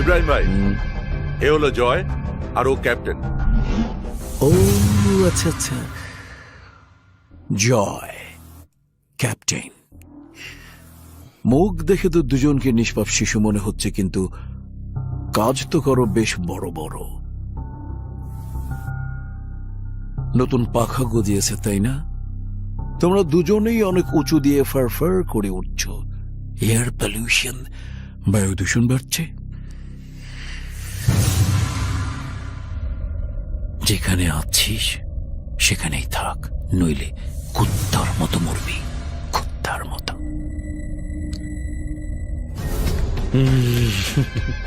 ইব্রাহিম ভাই, এ হলো জয় আর ও ক্যাপ্টেন। ও আচ্ছা আচ্ছা। জয়, ক্যাপ্টেন। মুখ দেখে তো দুজনকে নিষ্পাপ শিশু মনে হচ্ছে, কিন্তু কাজ তো করো বেশ বড় বড়। নতুন পাখা গজিয়েছে, তাই না? তোমরা দুজনেই অনেক উঁচু দিয়ে ফার ফার করে উঠছ। এয়ার পলিউশন বায়ু দূষণ বাড়ছে। যেখানে আছিস, সেখানেই থাক, নইলে কুত্তার মতো মরবি, কুত্তার মতো।